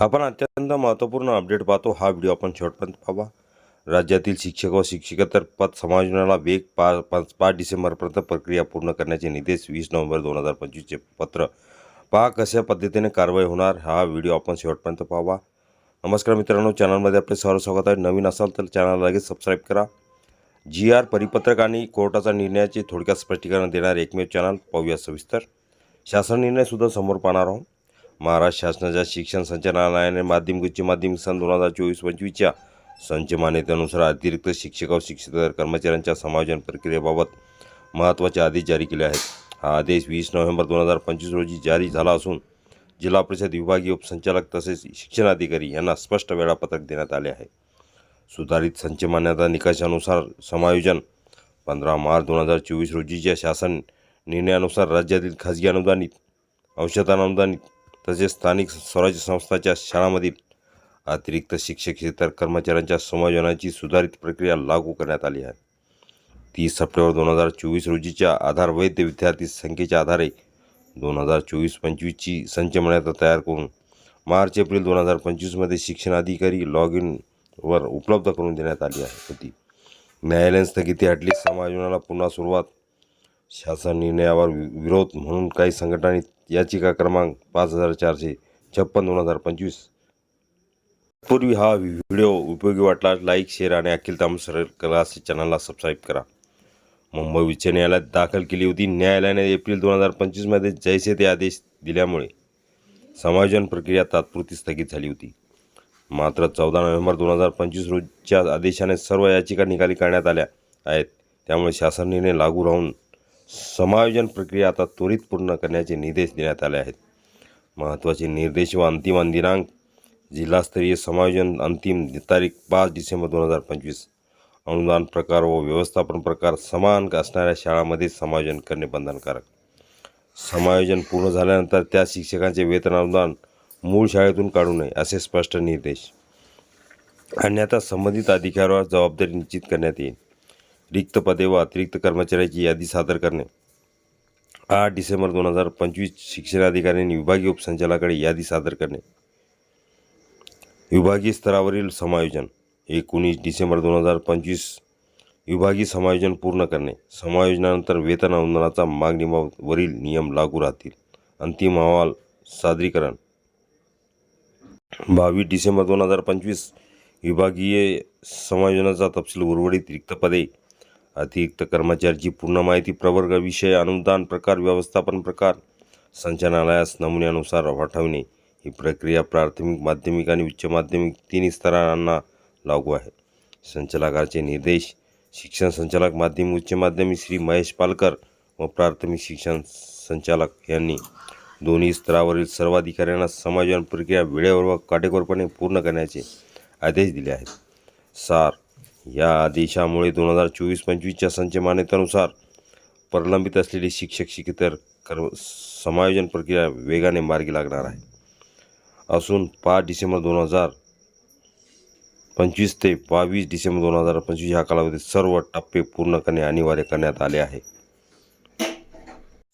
आपण अत्यंत महत्त्वपूर्ण अपडेट पाहतो. हा व्हिडिओ आपण शेवटपर्यंत पाहावा राज्यातील शिक्षक व शिक्षकेतर पद समायोजनाला वेग पा पाच पाच डिसेंबरपर्यंत प्रक्रिया पूर्ण करण्याचे निर्देश वीस नोव्हेंबर दोन हजार पंचवीसचे पत्र. पहा कशा पद्धतीने कारवाई होणार हा व्हिडिओ आपण शेवटपर्यंत पाहावा नमस्कार मित्रांनो चॅनलमध्ये आपले सर्व स्वागत आहे. नवीन असाल तर चॅनलला लगेच सबस्क्राईब करा. जी आर परिपत्रक आणि कोर्टाचा निर्णयाचे थोडक्यात स्पष्टीकरण देणारे एकमेव चॅनल पाहूया सविस्तर. शासन निर्णयसुद्धा समोर पाहणार आहोत. महाराष्ट्र शासनाच्या शिक्षण संचालनालयाने माध्यमिक उच्च माध्यमिक सन दोन हजार चोवीस पंचवीसच्या संच मान्यतेनुसार अतिरिक्त शिक्षक व शिक्षकेतर कर्मचाऱ्यांच्या समायोजन प्रक्रियेबाबत महत्त्वाचे आदेश जारी केले आहेत. हा आदेश वीस नोव्हेंबर दोन हजार पंचवीस रोजी जारी झाला असून जिल्हा परिषद विभागीय उपसंचालक तसेच शिक्षणाधिकारी यांना स्पष्ट वेळापत्रक देण्यात आले आहे. सुधारित संच मान्यता निकषानुसार समायोजन पंधरा मार्च दोन हजार चोवीस रोजीच्या शासन निर्णयानुसार राज्यातील खाजगी अनुदानित अंशतः अनुदानित तसेच स्थानिक स्वराज्य संस्थांच्या शाळांमधील अतिरिक्त शिक्षक शिक्षकेतर कर्मचाऱ्यांच्या समायोजनाची सुधारित प्रक्रिया लागू करण्यात आली आहे. तीस सप्टेंबर दोन हजार चोवीस रोजीच्या आधार वैद्य विद्यार्थी संख्येच्या आधारे दोन हजार चोवीस पंचवीसची संच तयार करून मार्च एप्रिल दोन हजार पंचवीसमध्ये शिक्षण अधिकारी लॉग इनवर उपलब्ध करून देण्यात आली आहे होती. न्यायालयीन स्थगिती हटली समायोजनाला पुन्हा सुरुवात शासन निर्णयावर वि- विरोध म्हणून काही संघटनांनी याचिका क्रमांक पाच हजार चारशे छप्पन दोन हजार पंचवीस. पूर्वी हा व्हिडिओ उपयोगी वाटला लाईक शेअर आणि अखिल तामसर कला असे चॅनलला सबस्क्राईब करा. मुंबई उच्च न्यायालयात दाखल केली होती. न्यायालयाने एप्रिल दोन हजार पंचवीसमध्ये जैसे ते आदेश दिल्यामुळे समायोजन प्रक्रिया तात्पुरती स्थगित झाली होती. मात्र चौदा नोव्हेंबर दोन हजार पंचवीस रोजच्या आदेशाने सर्व याचिका निकाली करण्यात आल्या आहेत. त्यामुळे शासन निर्णय लागू राहून समायोजन प्रक्रिया आता त्वरित पूर्ण करण्याचे निर्देश देण्यात आले आहेत. महत्त्वाचे निर्देश व अंतिम दिनांक जिल्हास्तरीय समायोजन अंतिम तारीख पाच डिसेंबर दोन हजार पंचवीस अनुदान प्रकार व व्यवस्थापन प्रकार समान असणाऱ्या शाळांमध्ये समायोजन करणे बंधनकारक. समायोजन पूर्ण झाल्यानंतर त्या शिक्षकांचे वेतन अनुदान मूळ शाळेतून काढू नये असे स्पष्ट निर्देश. अन्यथा संबंधित अधिकाऱ्यावर जबाबदारी निश्चित करण्यात येईल. रिक्त पदे व अतिरिक्त कर्मचाऱ्याची यादी सादर करणे. आठ डिसेंबर दोन हजार पंचवीस शिक्षणाधिकाऱ्यांनी विभागीय उपसंचालकाकडे यादी सादर करणे. विभागीय स्तरावरील समायोजन. एकोणीस डिसेंबर दोन हजार पंचवीस विभागीय समायोजन पूर्ण करणे. समायोजनानंतर वेतन अनुदानाचा मागणीवरील नियम लागू राहतील. अंतिम अहवाल सादरीकरण. बावीस डिसेंबर दोन हजार पंचवीस विभागीय समायोजनाचा तपशील उर्वरित रिक्त पदे अतिरिक्त कर्मचाऱ्याची पूर्ण माहिती प्रवर्ग विषय अनुदान प्रकार व्यवस्थापन प्रकार संचालनालयास नमुन्यानुसार पाठवणे ही प्रक्रिया प्राथमिक माध्यमिक आणि उच्च माध्यमिक तिन्ही स्तरांना लागू आहे. संचालकाचे निर्देश शिक्षण संचालक माध्यमिक उच्च माध्यमिक श्री महेश पालकर व प्राथमिक शिक्षण संचालक यांनी दोन्ही स्तरावरील सर्व अधिकाऱ्यांना समायोजन प्रक्रिया वेळेवर व काटेकोरपणे पूर्ण करण्याचे आदेश दिले आहेत. सार या आदेशामुळे दोन हजार चोवीस पंचवीसच्या संच मान्यतेनुसार प्रलंबित असलेली शिक्षक शिकेतर कर्म समायोजन प्रक्रिया वेगाने मार्गी लागणार आहे. असून पाच डिसेंबर दोन हजार पंचवीस ते बावीस डिसेंबर दोन हजार पंचवीस ह्या कालावधीत सर्व टप्पे पूर्ण करणे अनिवार्य करण्यात आले आहे.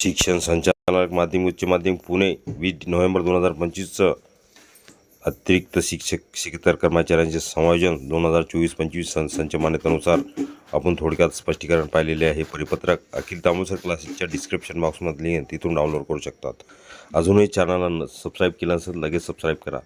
शिक्षण संचालक माध्यमिक उच्च माध्यमिक पुणे वीस नोव्हेंबर दोन हजार पंचवीसचं अतिरिक्त शिक्षक शिक्षकेतर कर्मचाऱ्यांचे समायोजन दोन हजार चोवीस पंचवीस सन संच मान्यतेनुसार आपण थोडक्यात स्पष्टीकरण पाहिलेले आहे. परिपत्रक अखिल तामोसर क्लासेसच्या डिस्क्रिप्शन बॉक्समध्ये तिथून डाउनलोड करू शकतात. अजूनही चॅनलला सबस्क्राईब केलं असेल लगेच सबस्क्राईब करा.